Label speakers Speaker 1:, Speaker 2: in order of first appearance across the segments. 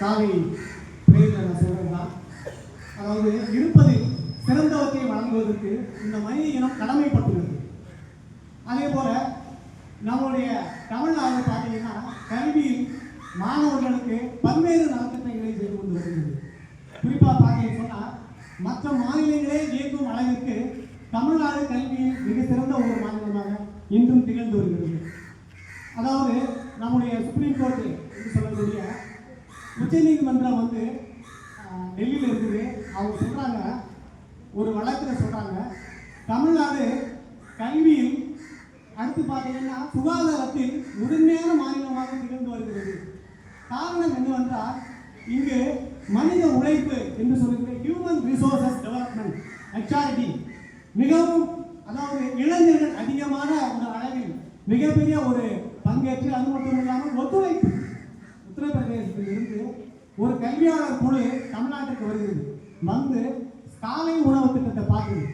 Speaker 1: காலை பிரேயரில் நான் தான் அதாவது இருப்பதை சிறந்தவற்றை வழங்குவதற்கு இந்த மனித இனம் கடமைப்பட்டுள்ளது. அதே போல நம்முடைய தமிழ்நாடு பார்த்தீங்கன்னா கல்வியில் மாணவர்களுக்கு பல்வேறு நலத்திட்டங்களை செய்து கொண்டு வருகிறது. குறிப்பாக பார்த்தீங்கன்னு சொன்னால் மற்ற மாநிலங்களே இயக்கும் அளவிற்கு தமிழ்நாடு கல்வியில் மிக சிறந்த ஒரு மாநிலமாக இன்றும் திகழ்ந்து வருகிறது. அதாவது நம்முடைய சுப்ரீம் கோர்ட்டு சொல்லக்கூடிய உச்சநீதிமன்றம் வந்து டெல்லியில் இருக்குது. அவங்க சொல்கிறாங்க ஒரு வழக்கில் சொல்கிறாங்க தமிழ்நாடு கல்வியில் அடுத்து பார்த்தீங்கன்னா சுகாதாரத்தில் முதன்மையான மாநிலமாக திகழ்ந்து வருகிறது. காரணம் என்னவென்றால் இங்கு மனித உழைப்பு என்று சொல்லுகிற ஹியூமன் ரிசோர்சஸ் டெவலப்மெண்ட் ஹெச்ஆர்டி மிகவும் அதாவது இளைஞர்கள் அதிகமான ஒரு அளவில் மிகப்பெரிய ஒரு பங்கேற்று அது மட்டும் இல்லாமல் ஒத்துழைப்பு பிரதேசத்தில் இருந்து ஒரு கல்வியாளர் குழு தமிழ்நாட்டுக்கு வருகிறது. வந்து காலை உணவு திட்டத்தை பார்க்குது.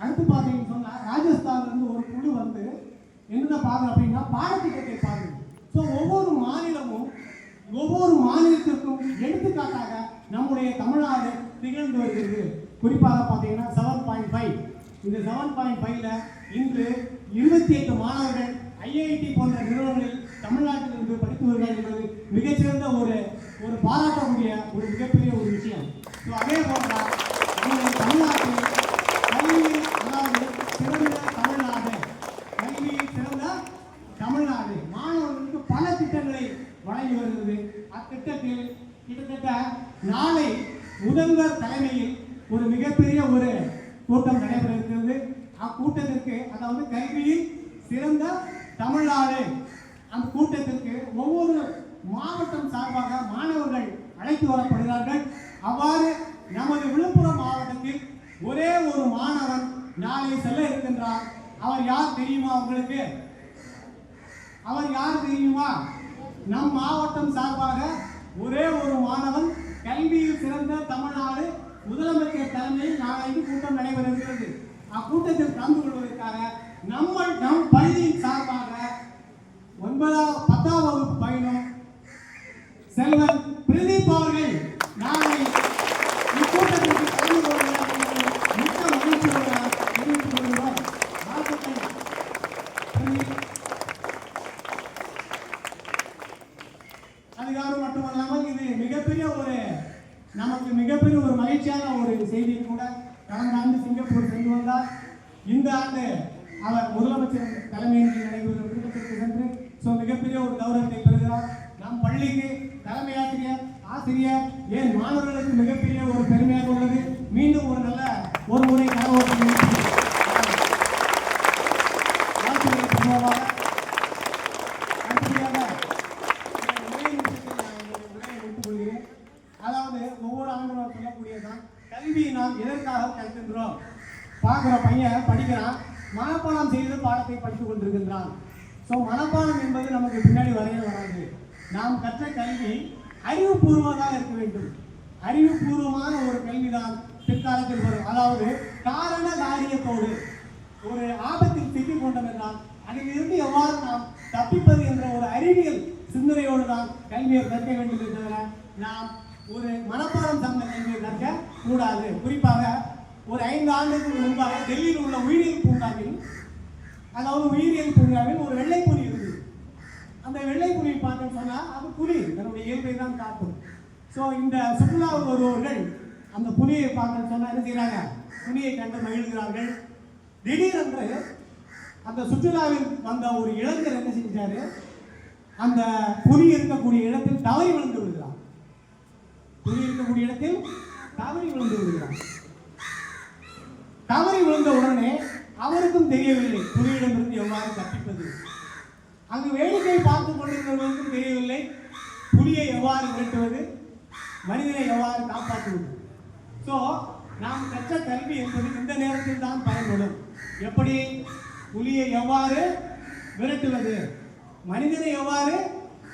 Speaker 1: அடுத்து பார்த்தீங்கன்னு சொன்னால் ராஜஸ்தான்ல இருந்து ஒரு குழு வந்து என்ன பார்க்குறோம் அப்படின்னா பாடத்திட்டத்தை பார்க்குது. ஸோ ஒவ்வொரு மாநிலமும் ஒவ்வொரு மாநிலத்திற்கும் எடுத்துக்காட்டாக நம்முடைய தமிழ்நாடு திகழ்ந்து வருகிறது. குறிப்பாக பார்த்தீங்கன்னா செவன் பாயிண்ட் ஃபைவ் இந்த செவன் பாயிண்ட் ஃபைவ்ல இன்று இருபத்தி எட்டு மாணவர்கள் ஐஐடி போன்ற நிறுவனங்களில் தமிழ்நாட்டில் இருந்து படித்து வருகிறார் என்பது மிகச்சிறந்த ஒரு ஒரு பாராட்டக்கூடிய ஒரு மிகப்பெரிய ஒரு விஷயம். ஸோ அதே போல நம்முடைய தமிழ்நாட்டில் கல்வி அதாவது சிறந்த தமிழ்நாடு கல்வி சிறந்த தமிழ்நாடு. மாணவர்களுக்கு பல திட்டங்களை வழங்கி வருகிறது. அத்திட்டத்தில் கிட்டத்தட்ட நாளை முதல்வர் தலைமையில் ஒரு மிகப்பெரிய ஒரு கூட்டம் நடைபெற இருக்கிறது. அக்கூட்டத்திற்கு அதாவது கல்வியில் சிறந்த தமிழ்நாடு அந்த கூட்டத்திற்கு ஒவ்வொரு மாவட்டம் சார்பாக மாணவர்கள் அழைத்து வரப்படுகிறார்கள். அவ்வாறு நமது விழுப்புரம் மாவட்டத்தில் ஒரே ஒரு மாணவன் நாளை செல்ல இருக்கின்றார் அவர் யார் தெரியுமா உங்களுக்கு? அவர் யார் தெரியுமா? நம் மாவட்டம் சார்பாக ஒரே ஒரு மாணவன் கல்வியில் சிறந்த தமிழ்நாடு முதலமைச்சர் தலைமையில் நாளைக்கு கூட்டம் நடைபெறுகிறது அக்கூட்டத்தில் கலந்து கொள்வதற்காக நம்ம நம் பள்ளியின் சார்பாக ஒன்பதாம் பத்தாம் வகுப்பு பயணம். செல்வன் பிரதீப் அவர்கள் நாளை இக்கூட்டத்திற்கு கலந்து கொள்கிறார். மிக்க மகிழ்ச்சியோடு தெரிவித்துக் கொள்கிறோம். மட்டுமல்லாமல் இது மிகப்பெரிய ஒரு நமக்கு மிகப்பெரிய ஒரு மகிழ்ச்சியான ஒரு செய்தி கூட கடந்த ஆண்டு சிங்கப்பூர் சென்று வந்தார். இந்த ஆண்டு அவர் முதலமைச்சர் தலைமையின் நடைபெறும் கூட்டத்திற்கு சென்று ஸோ மிகப்பெரிய ஒரு கௌரவத்தை பெறுகிறார். நம் பள்ளிக்கு தலைமை ஆசிரியர் ஆசிரியர் ஏன் மாணவர்களுக்கு மிகப்பெரிய ஒரு பெருமையாக உள்ளது? மீண்டும் ஒரு நல்ல ஒரு முறை கனவோட்டம் ஆசிரியர் அதாவது ஒவ்வொரு ஆண்டும் சொல்லக்கூடியதான் சொல்லக்கூடியதுதான் கல்வி நாம் எதற்காக கற்கின்றோம்? பார்க்குற பையன் படிக்கிறான் மனப்பாடம் செய்து பாடத்தை படித்துக் கொண்டிருக்கின்றான். ஸோ மனப்பாடம் என்பது நமக்கு பின்னாடி வரைய வராது. நாம் கற்ற கல்வி அறிவுபூர்வமாக இருக்க வேண்டும். அறிவுபூர்வமான ஒரு கல்விதான் பிற்காலத்தில் வரும். அதாவது காரண காரியத்தோடு ஒரு ஆபத்தில் சிக்கிக் கொண்டோம் என்றால் அதிலிருந்து எவ்வாறு நாம் தப்பிப்பது என்ற ஒரு அறிவியல் சிந்தனையோடு தான் கல்வியை கற்க வேண்டும் தவிர நாம் ஒரு மனப்பாடம் சார்ந்த கல்வியை கற்க கூடாது. குறிப்பாக ஒரு ஐந்து ஆண்டுகளுக்கு முன்பாக டெல்லியில் உள்ள உயிரியல் பூங்காவில் அதாவது உயிரியல் பூங்காவில் ஒரு வெள்ளை புலி இருந்தது. அந்த வெள்ளை புலியை பார்த்தோம்னு சொன்னால் அது புலி. தன்னுடைய இயல்பை தான் காக்கும். ஸோ இந்த சுற்றுலாவுக்கு வருபவர்கள் அந்த புலியை பார்க்கணும்னு சொன்னால் என்ன செய்கிறாங்க புலியை கண்டு மகிழ்கிறார்கள். திடீரென்று அந்த சுற்றுலாவில் வந்த ஒரு இளைஞர் என்ன செஞ்சார்? அந்த புலி இருக்கக்கூடிய இடத்தில் தவறி விழுந்து விடுகிறார். புலி இருக்கக்கூடிய இடத்தில் தவறி விழுந்து விடுகிறார் தவறி விழுந்த உடனே அவருக்கும் தெரியவில்லை. புலியிடமிருந்து எவ்வாறு தப்பிப்பது? அங்கு வேடிக்கை பார்த்து கொண்டிருந்தவர்களுக்கும் தெரியவில்லை. புலியை எவ்வாறு விரட்டுவது மனிதனை எவ்வாறு காப்பாற்றுவது? ஸோ நாம் கற்ற கல்வி என்பது இந்த நேரத்தில் தான் பயன்படும். எப்படி? புலியை எவ்வாறு விரட்டுவது மனிதனை எவ்வாறு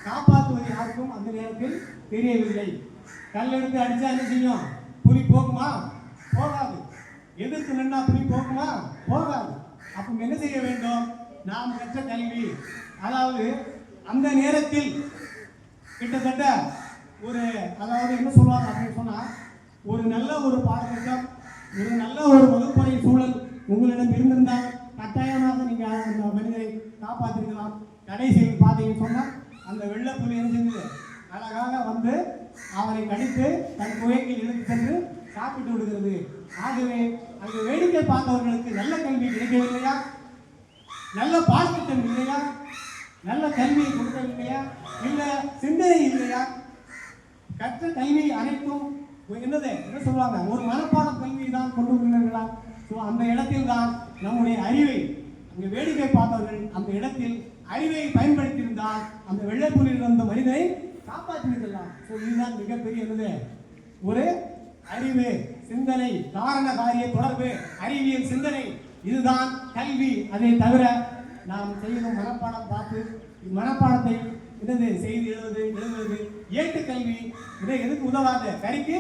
Speaker 1: காப்பாற்றுவது யாருக்கும் அந்த நேரத்தில் தெரியவில்லை. கல் எடுத்து அடிச்சா என்ன செய்யும்? புலி போகுமா? போகாது. எதிர்த்து நின்னா அப்படி போகுமா போகாது. அப்போ என்ன செய்ய வேண்டும்? நாம் கற்ற கல்வி. அதாவது அந்த நேரத்தில் கிட்டத்தட்ட ஒரு அதாவது என்ன சொல்லுவாங்க அப்படின்னு சொன்னால் ஒரு நல்ல ஒரு பாடத்திட்டம் ஒரு நல்ல ஒரு வகுப்பறை சூழல் உங்களிடம் இருந்திருந்தால் கட்டாயமாக நீங்கள் அந்த மனிதரை காப்பாற்றிருக்கலாம். கடைசியில் பார்த்தீங்கன்னு சொன்னால் அந்த வெள்ளப்புலி எரிஞ்சது அழகாக வந்து அவரை கடித்து தன் குகைக்கு இழுத்து சென்று சாப்பிட்டு விடுகிறது. ஆகவே அங்கு வேடிக்கை பார்த்தவர்களுக்கு நல்ல கல்வி கிடைக்கவில்லையா? நல்ல பாடத்திட்டம் இல்லையா? நல்ல கல்வியை கொடுக்கவில்லையா? இல்லை சிந்தனை இல்லையா? கற்ற கல்வி அனைத்தும் என்னது? என்ன சொல்லுவாங்க? ஒரு மனப்பாடம் கல்வி தான் கொண்டு வருகிறார்களா ஸோ அந்த இடத்தில் தான் நம்முடைய அறிவை அங்கே வேடிக்கை பார்த்தவர்கள் அந்த இடத்தில் அறிவை பயன்படுத்தியிருந்தால் அந்த வெள்ளைப்புலியில் இருந்த மனிதனை காப்பாற்றிருக்கலாம் ஸோ இதுதான் மிகப்பெரிய என்னது? ஒரு அறிவு சிந்தனை காரண காரிய தொடர்பு அறிவியல் சிந்தனை இதுதான் கல்வி. அதை தவிர நாம் செய்யணும் மனப்பாடம் பார்த்து மனப்பாடத்தை என்னது செய்து எழுதுவது எழுதுவது. ஏட்டு கல்வி இதை எதுக்கு உதவாது? கறிக்கு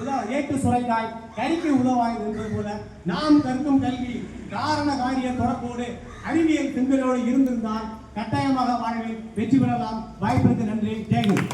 Speaker 1: உதவ ஏட்டு சுரைக்காய் கறிக்கு உதவாய் என்பது போல நாம் கற்கும் கல்வி காரண காரிய தொடர்போடு அறிவியல் சிந்தனையோடு இருந்திருந்தால் கட்டாயமாக வாழ்வில் வெற்றி பெறலாம். வாய்ப்பிற்கு நன்றி. ஜெயகுரு